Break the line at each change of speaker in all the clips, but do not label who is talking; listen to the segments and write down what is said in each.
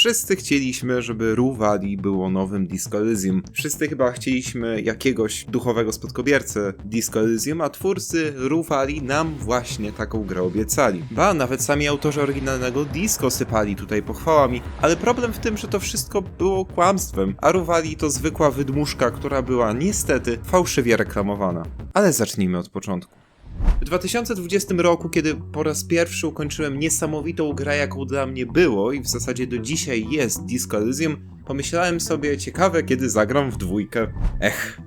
Wszyscy chcieliśmy, żeby Ruwali było nowym Disco Elysium. Wszyscy chyba chcieliśmy jakiegoś duchowego spadkobiercę Disco Elysium, a twórcy Ruwali nam właśnie taką grę obiecali. Ba, nawet sami autorzy oryginalnego Disco sypali tutaj pochwałami, ale problem w tym, że to wszystko było kłamstwem, a Ruwali to zwykła wydmuszka, która była niestety fałszywie reklamowana. Ale zacznijmy od początku. W 2020 roku, kiedy po raz pierwszy ukończyłem niesamowitą grę, jaką dla mnie było i w zasadzie do dzisiaj jest Disco Elysium, pomyślałem sobie, ciekawe kiedy zagram w dwójkę. Ech.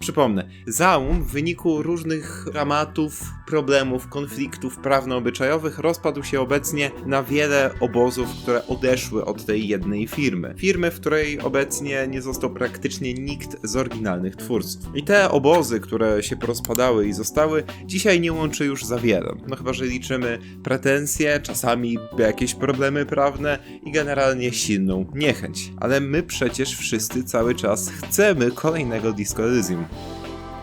Przypomnę, Zaum w wyniku różnych dramatów, problemów, konfliktów prawno-obyczajowych rozpadł się obecnie na wiele obozów, które odeszły od tej jednej firmy. Firmy, w której obecnie nie został praktycznie nikt z oryginalnych twórców. I te obozy, które się porozpadały i zostały, dzisiaj nie łączy już za wiele. No chyba, że liczymy pretensje, czasami jakieś problemy prawne i generalnie silną niechęć. Ale my przecież wszyscy cały czas chcemy kolejnego Disco Elysium.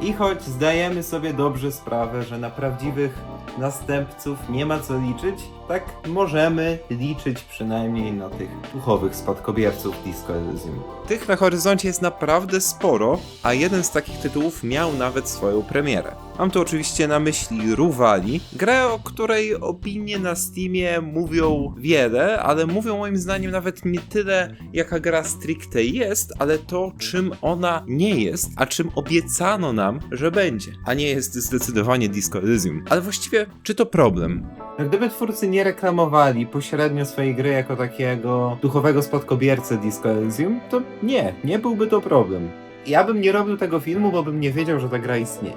I choć zdajemy sobie dobrze sprawę, że na prawdziwych następców nie ma co liczyć, tak możemy liczyć przynajmniej na tych duchowych spadkobierców Disco Elysium. Tych na horyzoncie jest naprawdę sporo, a jeden z takich tytułów miał nawet swoją premierę. Mam tu oczywiście na myśli Ruwali, grę, o której opinie na Steamie mówią wiele, ale mówią moim zdaniem nawet nie tyle jaka gra stricte jest, ale to czym ona nie jest, a czym obiecano nam, że będzie, a nie jest zdecydowanie Disco Elysium. Ale właściwie, czy to problem? Gdyby twórcy nie reklamowali pośrednio swojej gry jako takiego duchowego spadkobiercę Disco Elysium, to nie, nie byłby to problem. Ja bym nie robił tego filmu, bo bym nie wiedział, że ta gra istnieje.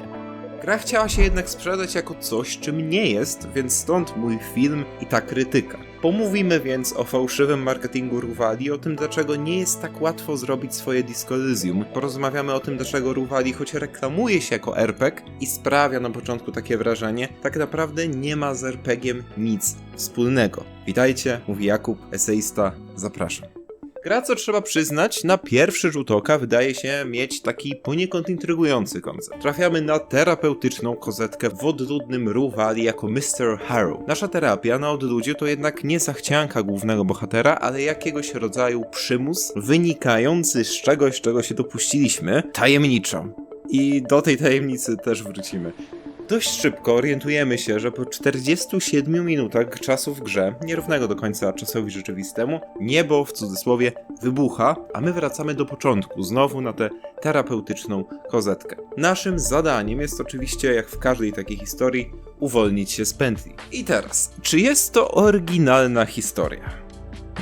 Gra chciała się jednak sprzedać jako coś, czym nie jest, więc stąd mój film i ta krytyka. Pomówimy więc o fałszywym marketingu Ruwali, o tym dlaczego nie jest tak łatwo zrobić swoje Disco Elysium. Porozmawiamy o tym dlaczego Ruwali, choć reklamuje się jako RPG i sprawia na początku takie wrażenie, tak naprawdę nie ma z RPG-iem nic wspólnego. Witajcie, mówi Jakub, eseista, zapraszam. Gra, co trzeba przyznać, na pierwszy rzut oka wydaje się mieć taki poniekąd intrygujący koncept. Trafiamy na terapeutyczną kozetkę w odludnym Ruwali jako Mr. Harrow. Nasza terapia na odludziu to jednak nie zachcianka głównego bohatera, ale jakiegoś rodzaju przymus wynikający z czegoś, czego się dopuściliśmy, tajemniczo. I do tej tajemnicy też wrócimy. Dość szybko orientujemy się, że po 47 minutach czasu w grze, nierównego do końca czasowi rzeczywistemu, niebo w cudzysłowie wybucha, a my wracamy do początku, znowu na tę terapeutyczną kozetkę. Naszym zadaniem jest oczywiście, jak w każdej takiej historii, uwolnić się z pętli. I teraz, czy jest to oryginalna historia?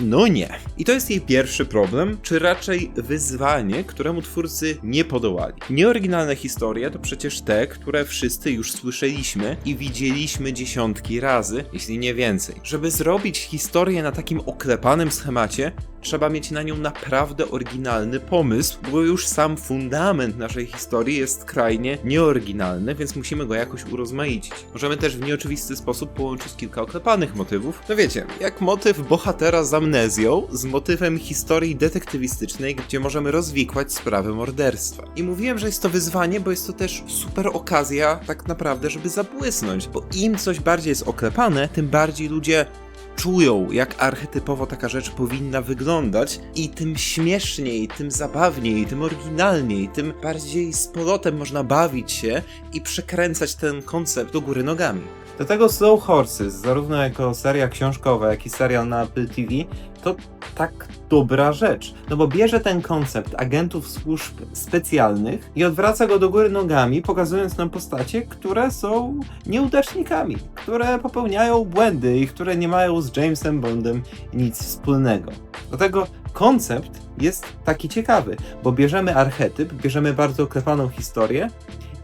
No nie. I to jest jej pierwszy problem, czy raczej wyzwanie, któremu twórcy nie podołali. Nieoryginalne historie to przecież te, które wszyscy już słyszeliśmy i widzieliśmy dziesiątki razy, jeśli nie więcej. Żeby zrobić historię na takim oklepanym schemacie, trzeba mieć na nią naprawdę oryginalny pomysł, bo już sam fundament naszej historii jest skrajnie nieoryginalny, więc musimy go jakoś urozmaicić. Możemy też w nieoczywisty sposób połączyć kilka oklepanych motywów. No wiecie, jak motyw bohatera z amnezją z motywem historii detektywistycznej, gdzie możemy rozwikłać sprawę morderstwa. I mówiłem, że jest to wyzwanie, bo jest to też super okazja tak naprawdę, żeby zabłysnąć, bo im coś bardziej jest oklepane, tym bardziej ludzie czują, jak archetypowo taka rzecz powinna wyglądać i tym śmieszniej, tym zabawniej, tym oryginalniej, tym bardziej z polotem można bawić się i przekręcać ten koncept do góry nogami. Do tego Slow Horses, zarówno jako seria książkowa, jak i serial na Apple TV, to tak dobra rzecz. No bo bierze ten koncept agentów służb specjalnych i odwraca go do góry nogami, pokazując nam postacie, które są nieudacznikami, które popełniają błędy i które nie mają z Jamesem Bondem nic wspólnego. Do tego koncept jest taki ciekawy, bo bierzemy archetyp, bierzemy bardzo oklepaną historię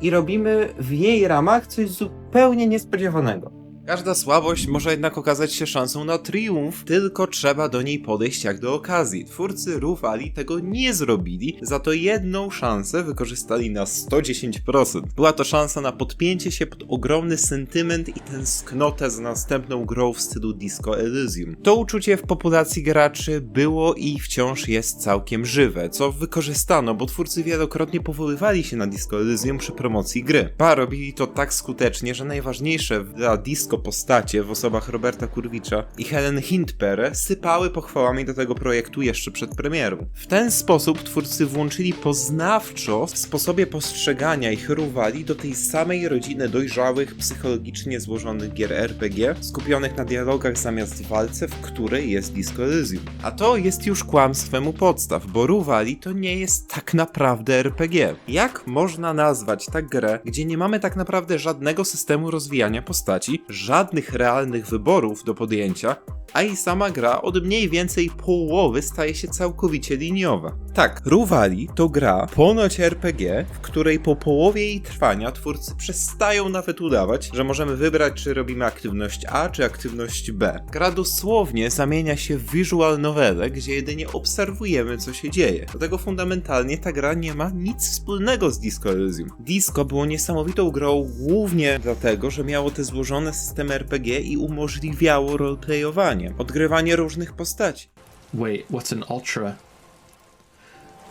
i robimy w jej ramach coś zupełnie niespodziewanego. Każda słabość może jednak okazać się szansą na triumf, tylko trzeba do niej podejść jak do okazji. Twórcy Rufali tego nie zrobili, za to jedną szansę wykorzystali na 110%. Była to szansa na podpięcie się pod ogromny sentyment i tęsknotę za następną grą w stylu Disco Elysium. To uczucie w populacji graczy było i wciąż jest całkiem żywe, co wykorzystano, bo twórcy wielokrotnie powoływali się na Disco Elysium przy promocji gry. Ba, robili to tak skutecznie, że najważniejsze dla Disco disco postacie w osobach Roberta Kurwicza i Helen Hintpere sypały pochwałami do tego projektu jeszcze przed premierą. W ten sposób twórcy włączyli poznawczo w sposobie postrzegania ich ruwali do tej samej rodziny dojrzałych, psychologicznie złożonych gier RPG, skupionych na dialogach zamiast walce, w której jest Disco Elysium. A to jest już kłamstwem u podstaw, bo Ruwali to nie jest tak naprawdę RPG. Jak można nazwać tak grę, gdzie nie mamy tak naprawdę żadnego systemu rozwijania postaci, żadnych realnych wyborów do podjęcia, a i sama gra od mniej więcej połowy staje się całkowicie liniowa. Tak, Ruwali to gra ponoć RPG, w której po połowie jej trwania twórcy przestają nawet udawać, że możemy wybrać, czy robimy aktywność A, czy aktywność B. Gra dosłownie zamienia się w visual novelę, gdzie jedynie obserwujemy, co się dzieje. Dlatego fundamentalnie ta gra nie ma nic wspólnego z Disco Elysium. Disco było niesamowitą grą głównie dlatego, że miało te złożone systemy RPG i umożliwiało roleplayowanie, odgrywanie różnych postaci.
Wait, what's an ultra?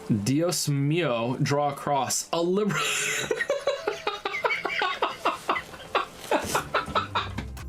Dios mio, draw a cross. A liberal.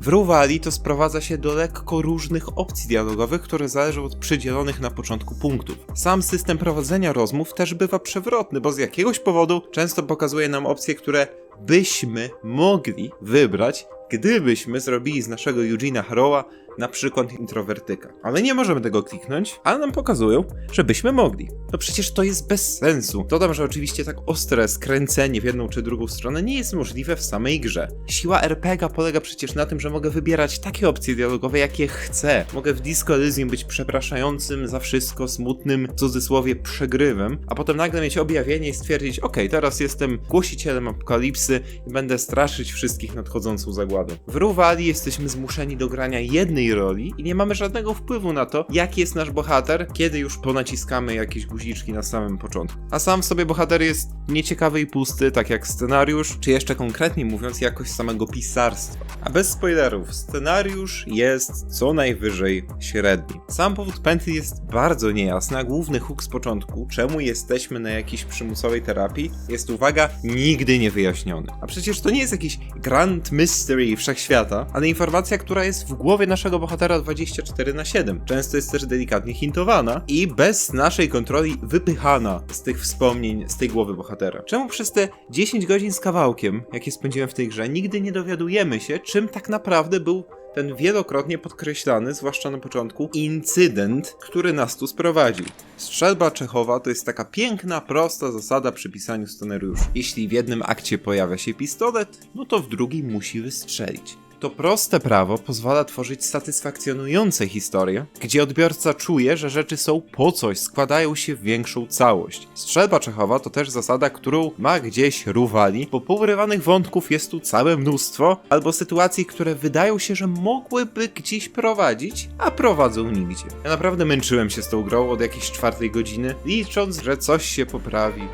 W Ruwali to sprowadza się do lekko różnych opcji dialogowych, które zależą od przydzielonych na początku punktów. Sam system prowadzenia rozmów też bywa przewrotny, bo z jakiegoś powodu często pokazuje nam opcje, które byśmy mogli wybrać, gdybyśmy zrobili z naszego Eugena Harrowa na przykład introwertyka. Ale nie możemy tego kliknąć, ale nam pokazują, żebyśmy mogli. No przecież to jest bez sensu. Dodam, że oczywiście tak ostre skręcenie w jedną czy drugą stronę nie jest możliwe w samej grze. Siła RPG polega przecież na tym, że mogę wybierać takie opcje dialogowe, jakie chcę. Mogę w Disco Elysium być przepraszającym za wszystko, smutnym, w cudzysłowie, przegrywem, a potem nagle mieć objawienie i stwierdzić, ok, teraz jestem głosicielem apokalipsy i będę straszyć wszystkich nadchodzącą zagładą. W Ruwali jesteśmy zmuszeni do grania jednej roli i nie mamy żadnego wpływu na to, jaki jest nasz bohater, kiedy już ponaciskamy jakieś guziczki na samym początku. A sam w sobie bohater jest nieciekawy i pusty, tak jak scenariusz, czy jeszcze konkretnie mówiąc, jakość samego pisarstwa. A bez spoilerów, scenariusz jest co najwyżej średni. Sam powód pętli jest bardzo niejasny, a główny hook z początku, czemu jesteśmy na jakiejś przymusowej terapii, jest uwaga, nigdy nie wyjaśniony. A przecież to nie jest jakiś grand mystery wszechświata, ale informacja, która jest w głowie naszego bohatera 24 na 7. Często jest też delikatnie hintowana i bez naszej kontroli wypychana z tych wspomnień, z tej głowy bohatera. Czemu przez te 10 godzin z kawałkiem, jakie spędziłem w tej grze, nigdy nie dowiadujemy się, czym tak naprawdę był ten wielokrotnie podkreślany, zwłaszcza na początku, incydent, który nas tu sprowadził. Strzelba Czechowa to jest taka piękna, prosta zasada przy pisaniu scenariusza. Jeśli w jednym akcie pojawia się pistolet, no to w drugim musi wystrzelić. To proste prawo pozwala tworzyć satysfakcjonujące historie, gdzie odbiorca czuje, że rzeczy są po coś, składają się w większą całość. Strzelba Czechowa to też zasada, którą ma gdzieś Ruwali, bo pourywanych wątków jest tu całe mnóstwo, albo sytuacji, które wydają się, że mogłyby gdzieś prowadzić, a prowadzą nigdzie. Ja naprawdę męczyłem się z tą grą od jakiejś czwartej godziny, licząc, że coś się poprawi.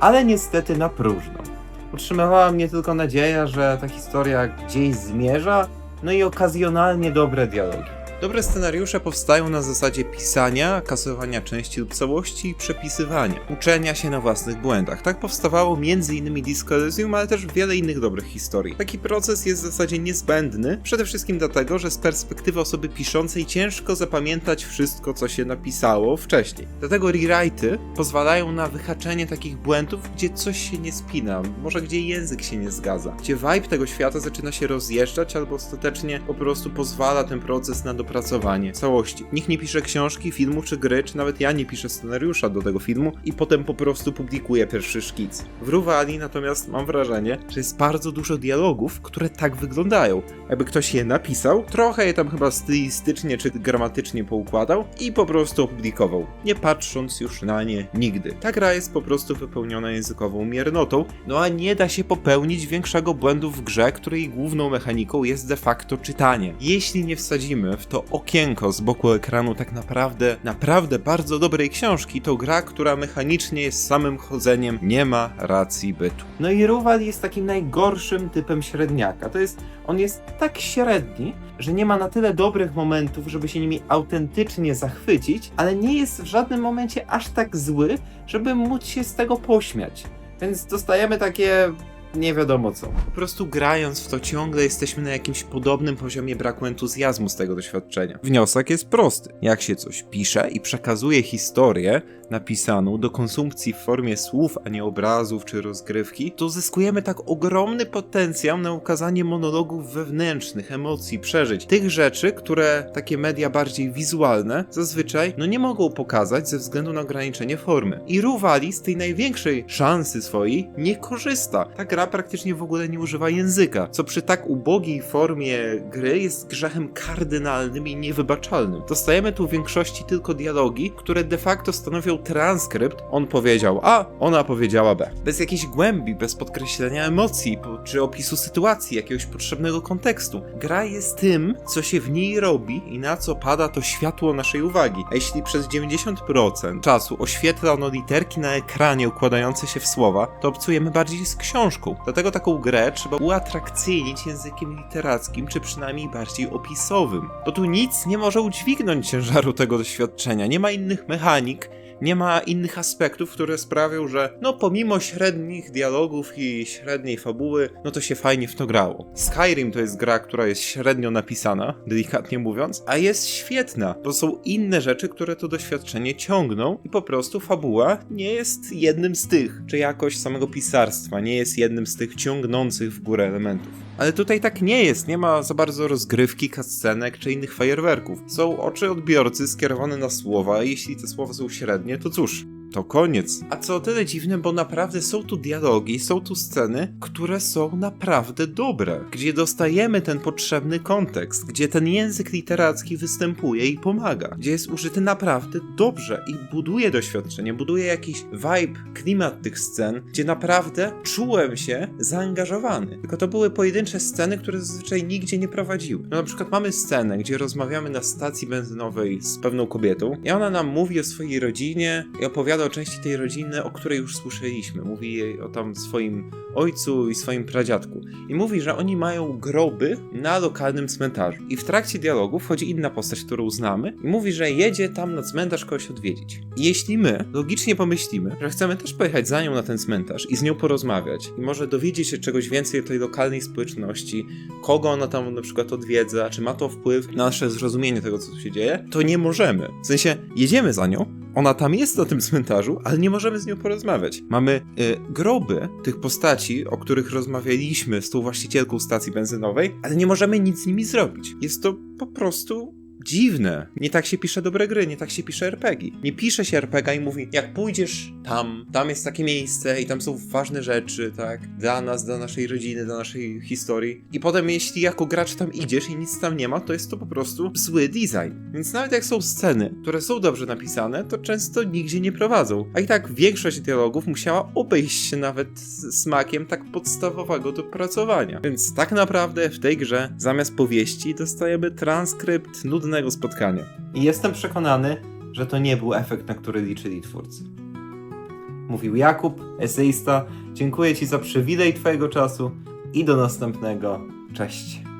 Ale niestety na próżno. Utrzymywała mnie tylko nadzieja, że ta historia gdzieś zmierza, no i okazjonalnie dobre dialogi. Dobre scenariusze powstają na zasadzie pisania, kasowania części lub całości i przepisywania, uczenia się na własnych błędach. Tak powstawało m.in. Disco Elysium, ale też wiele innych dobrych historii. Taki proces jest w zasadzie niezbędny, przede wszystkim dlatego, że z perspektywy osoby piszącej ciężko zapamiętać wszystko, co się napisało wcześniej. Dlatego rewrite'y pozwalają na wyhaczenie takich błędów, gdzie coś się nie spina, może gdzie język się nie zgadza, gdzie vibe tego świata zaczyna się rozjeżdżać albo ostatecznie po prostu pozwala ten proces na dopracowanie całości. Nikt nie pisze książki, filmu czy gry, czy nawet ja nie piszę scenariusza do tego filmu i potem po prostu publikuję pierwszy szkic. W Ruwali natomiast mam wrażenie, że jest bardzo dużo dialogów, które tak wyglądają. Jakby ktoś je napisał, trochę je tam chyba stylistycznie czy gramatycznie poukładał i po prostu opublikował, nie patrząc już na nie nigdy. Ta gra jest po prostu wypełniona językową miernotą, no a nie da się popełnić większego błędu w grze, której główną mechaniką jest de facto czytanie. Jeśli nie wsadzimy w to okienko z boku ekranu tak naprawdę, naprawdę bardzo dobrej książki, to gra, która mechanicznie jest samym chodzeniem, nie ma racji bytu. No i Ruwal jest takim najgorszym typem średniaka. To jest, on jest tak średni, że nie ma na tyle dobrych momentów, żeby się nimi autentycznie zachwycić, ale nie jest w żadnym momencie aż tak zły, żeby móc się z tego pośmiać. Więc dostajemy takie nie wiadomo co. Po prostu grając w to ciągle jesteśmy na jakimś podobnym poziomie braku entuzjazmu z tego doświadczenia. Wniosek jest prosty. Jak się coś pisze i przekazuje historię napisaną do konsumpcji w formie słów, a nie obrazów czy rozgrywki, to zyskujemy tak ogromny potencjał na ukazanie monologów wewnętrznych, emocji, przeżyć. Tych rzeczy, które takie media bardziej wizualne zazwyczaj no nie mogą pokazać ze względu na ograniczenie formy. I Ruwali z tej największej szansy swojej nie korzysta. Ta gra praktycznie w ogóle nie używa języka, co przy tak ubogiej formie gry jest grzechem kardynalnym i niewybaczalnym. Dostajemy tu w większości tylko dialogi, które de facto stanowią transkrypt. On powiedział A, ona powiedziała B. Bez jakiejś głębi, bez podkreślenia emocji, czy opisu sytuacji, jakiegoś potrzebnego kontekstu. Gra jest tym, co się w niej robi i na co pada to światło naszej uwagi. A jeśli przez 90% czasu oświetla ono literki na ekranie układające się w słowa, to obcujemy bardziej z książką. Dlatego taką grę trzeba uatrakcyjnić językiem literackim, czy przynajmniej bardziej opisowym. Bo tu nic nie może udźwignąć ciężaru tego doświadczenia. Nie ma innych mechanik, nie ma innych aspektów, które sprawią, że no pomimo średnich dialogów i średniej fabuły, no to się fajnie w to grało. Skyrim to jest gra, która jest średnio napisana, delikatnie mówiąc, a jest świetna, bo są inne rzeczy, które to doświadczenie ciągną i po prostu fabuła nie jest jednym z tych, czy jakość samego pisarstwa nie jest jednym z tych ciągnących w górę elementów. Ale tutaj tak nie jest, nie ma za bardzo rozgrywki, cutscenek czy innych fajerwerków. Są oczy odbiorcy skierowane na słowa, a jeśli te słowa są średnie, to cóż, to koniec. A co o tyle dziwne, bo naprawdę są tu dialogi, są tu sceny, które są naprawdę dobre, gdzie dostajemy ten potrzebny kontekst, gdzie ten język literacki występuje i pomaga, gdzie jest użyty naprawdę dobrze i buduje doświadczenie, buduje jakiś vibe, klimat tych scen, gdzie naprawdę czułem się zaangażowany. Tylko to były pojedyncze sceny, które zazwyczaj nigdzie nie prowadziły. No na przykład mamy scenę, gdzie rozmawiamy na stacji benzynowej z pewną kobietą i ona nam mówi o swojej rodzinie i opowiada o części tej rodziny, o której już słyszeliśmy. Mówi jej o tam swoim ojcu i swoim pradziadku. I mówi, że oni mają groby na lokalnym cmentarzu. I w trakcie dialogu wchodzi inna postać, którą znamy i mówi, że jedzie tam na cmentarz kogoś odwiedzić. I jeśli my logicznie pomyślimy, że chcemy też pojechać za nią na ten cmentarz i z nią porozmawiać i może dowiedzieć się czegoś więcej o tej lokalnej społeczności, kogo ona tam na przykład odwiedza, czy ma to wpływ na nasze zrozumienie tego, co tu się dzieje, to nie możemy. W sensie, jedziemy za nią, ona tam jest na tym cmentarzu, ale nie możemy z nią porozmawiać. Mamy y, groby tych postaci, o których rozmawialiśmy z tą właścicielką stacji benzynowej, ale nie możemy nic z nimi zrobić. Jest to po prostu dziwne. Nie tak się pisze dobre gry, nie tak się pisze RPG. Nie pisze się RPG i mówi, jak pójdziesz tam, tam jest takie miejsce i tam są ważne rzeczy, tak, dla nas, dla naszej rodziny, dla naszej historii. I potem, jeśli jako gracz tam idziesz i nic tam nie ma, to jest to po prostu zły design. Więc nawet jak są sceny, które są dobrze napisane, to często nigdzie nie prowadzą. A i tak większość dialogów musiała obejść się nawet smakiem tak podstawowego dopracowania. Więc tak naprawdę w tej grze zamiast powieści dostajemy transkrypt spotkania. I jestem przekonany, że to nie był efekt, na który liczyli twórcy. Mówił Jakub, eseista. Dziękuję Ci za przywilej Twojego czasu i do następnego. Cześć.